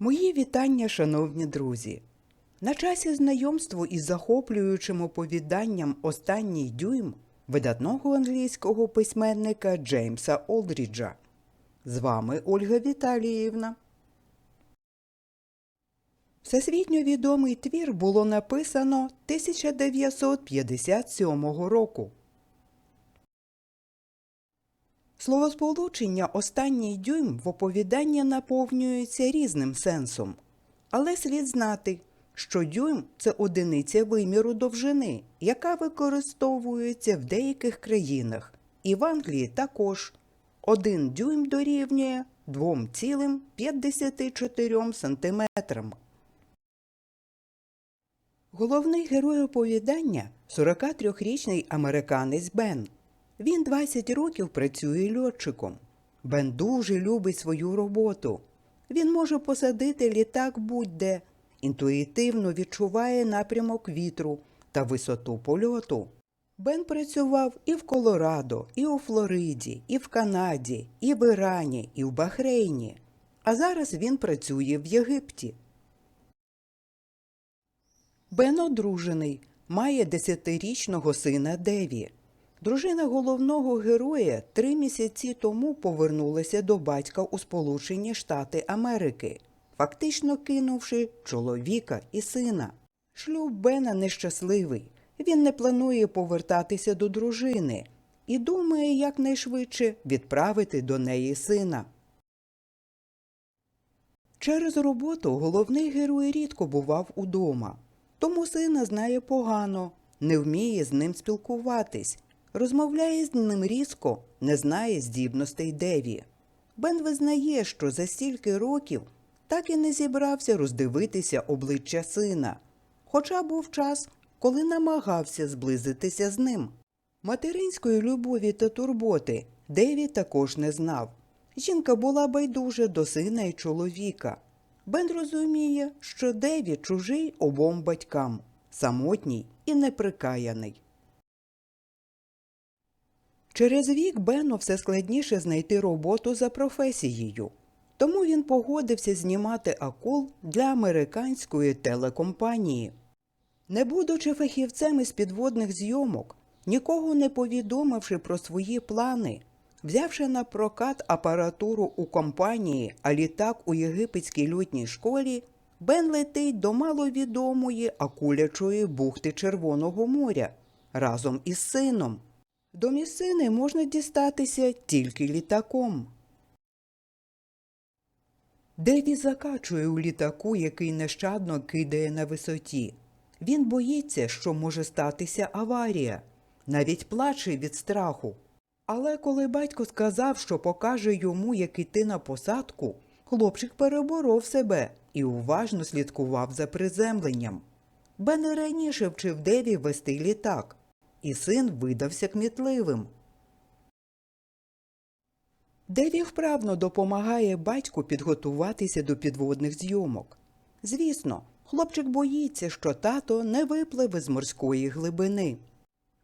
Мої вітання, шановні друзі! На часі знайомству із захоплюючим оповіданням Останній дюйм видатного англійського письменника Джеймса Олдріджа. З вами Ольга Віталіївна. Всесвітньо відомий твір було написано 1957 року. Словосполучення останній дюйм в оповіданні наповнюється різним сенсом, але слід знати, що дюйм це одиниця виміру довжини, яка використовується в деяких країнах, і в Англії також. Один дюйм дорівнює 2,54 см. Головний герой оповідання 43-річний американець Бен. Він 20 років працює льотчиком. Бен дуже любить свою роботу. Він може посадити літак будь-де, інтуїтивно відчуває напрямок вітру та висоту польоту. Бен працював і в Колорадо, і у Флориді, і в Канаді, і в Ірані, і в Бахрейні. А зараз він працює в Єгипті. Бен одружений, має десятирічного сина Деві. Дружина головного героя три місяці тому повернулася до батька у Сполучені Штати Америки, фактично кинувши чоловіка і сина. Шлюб Бена нещасливий. Він не планує повертатися до дружини і думає якнайшвидше відправити до неї сина. Через роботу головний герой рідко бував удома, тому сина знає погано, не вміє з ним спілкуватись, розмовляє з ним різко, не знає здібностей Деві. Бен визнає, що за стільки років так і не зібрався роздивитися обличчя сина, хоча був час, коли намагався зблизитися з ним. Материнської любові та турботи Деві також не знав. Жінка була байдужа до сина і чоловіка. Бен розуміє, що Деві чужий обом батькам, самотній і неприкаяний. Через вік Бену все складніше знайти роботу за професією, тому він погодився знімати акул для американської телекомпанії. Не будучи фахівцем із підводних зйомок, нікого не повідомивши про свої плани, взявши на прокат апаратуру у компанії, а літак у єгипетській льотній школі, Бен летить до маловідомої акулячої бухти Червоного моря разом із сином. До місцини можна дістатися тільки літаком. Деві закачує у літаку, який нещадно кидає на висоті. Він боїться, що може статися аварія, навіть плаче від страху. Але коли батько сказав, що покаже йому, як іти на посадку, хлопчик переборов себе і уважно слідкував за приземленням. Бен раніше вчив Деві вести літак, і син видався кмітливим. Деві вправно допомагає батьку підготуватися до підводних зйомок. Звісно, хлопчик боїться, що тато не випливе з морської глибини.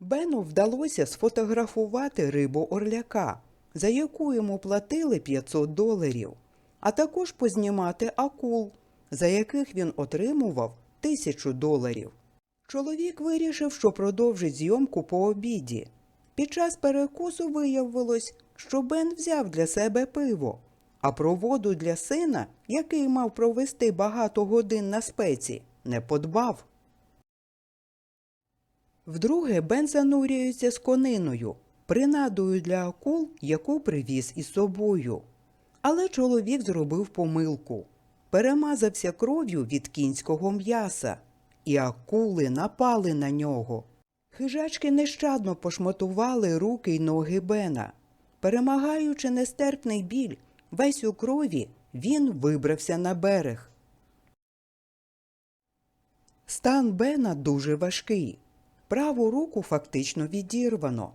Бену вдалося сфотографувати рибу орляка, за яку йому платили 500 доларів, а також познімати акул, за яких він отримував тисячу доларів. Чоловік вирішив, що продовжить зйомку по обіді. Під час перекусу виявилось, що Бен взяв для себе пиво, а про воду для сина, який мав провести багато годин на спеці, не подбав. Вдруге Бен занурюється з кониною, принадою для акул, яку привіз із собою. Але чоловік зробив помилку перемазався кров'ю від кінського м'яса, і акули напали на нього. Хижачки нещадно пошматували руки й ноги Бена. Перемагаючи нестерпний біль, весь у крові, він вибрався на берег. Стан Бена дуже важкий. Праву руку фактично відірвано.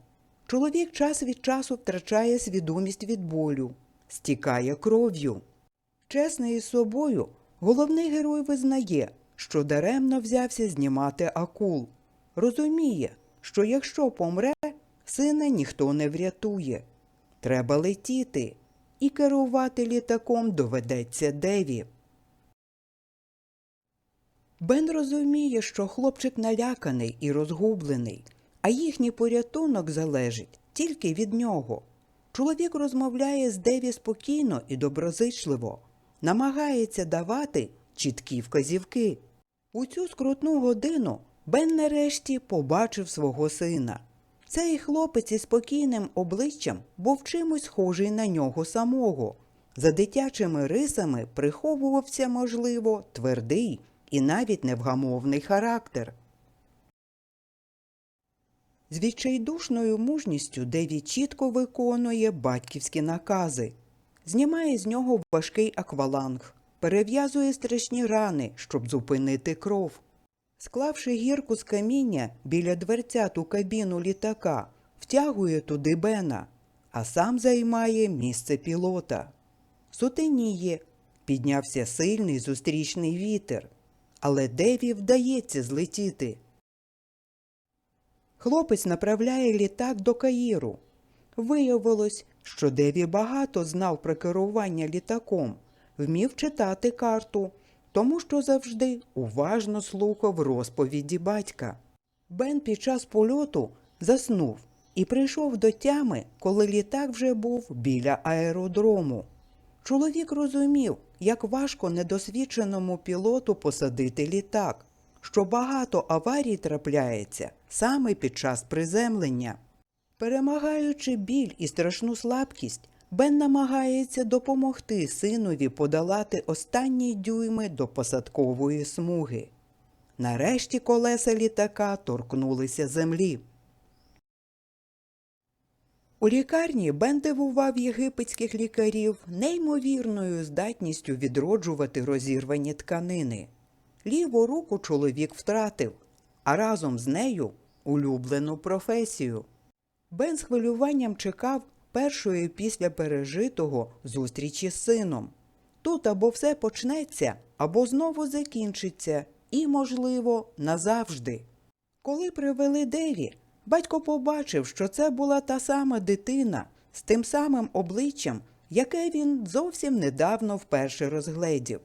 Чоловік час від часу втрачає свідомість від болю, стікає кров'ю. Чесний із собою, головний герой визнає, що даремно взявся знімати акул. Розуміє, що якщо помре, сина ніхто не врятує. Треба летіти, і керувати літаком доведеться Деві. Бен розуміє, що хлопчик наляканий і розгублений, а їхній порятунок залежить тільки від нього. Чоловік розмовляє з Деві спокійно і доброзичливо, намагається давати чіткі вказівки. У цю скрутну годину Бен нарешті побачив свого сина. Цей хлопець із спокійним обличчям був чимось схожий на нього самого. За дитячими рисами приховувався, можливо, твердий і навіть невгамовний характер. З відчайдушною мужністю Деві чітко виконує батьківські накази, знімає з нього важкий акваланг, перев'язує страшні рани, щоб зупинити кров. Склавши гірку з каміння біля дверцят у кабіну літака, втягує туди Бена, а сам займає місце пілота. Сутеніє, піднявся сильний зустрічний вітер, але Деві вдається злетіти. Хлопець направляє літак до Каїру. Виявилось, що Деві багато знав про керування літаком, вмів читати карту, тому що завжди уважно слухав розповіді батька. Бен під час польоту заснув і прийшов до тями, коли літак вже був біля аеродрому. Чоловік розумів, як важко недосвідченому пілоту посадити літак, що багато аварій трапляється саме під час приземлення. Перемагаючи біль і страшну слабкість, Бен намагається допомогти синові подолати останні дюйми до посадкової смуги. Нарешті колеса літака торкнулися землі. У лікарні Бен дивував єгипетських лікарів неймовірною здатністю відроджувати розірвані тканини. Ліву руку чоловік втратив, а разом з нею улюблену професію. Бен з хвилюванням чекав першої після пережитого зустрічі з сином. Тут або все почнеться, або знову закінчиться, і, можливо, назавжди. Коли привели Деві, батько побачив, що це була та сама дитина з тим самим обличчям, яке він зовсім недавно вперше розгледів.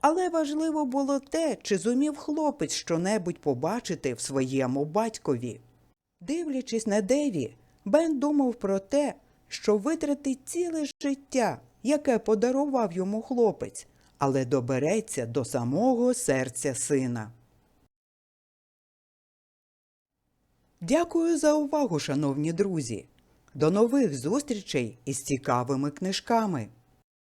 Але важливо було те, чи зумів хлопець щонебудь побачити в своєму батькові. Дивлячись на Деві, Бен думав про те, що витратить ціле життя, яке подарував йому хлопець, але добереться до самого серця сина. Дякую за увагу, шановні друзі. До нових зустрічей із цікавими книжками.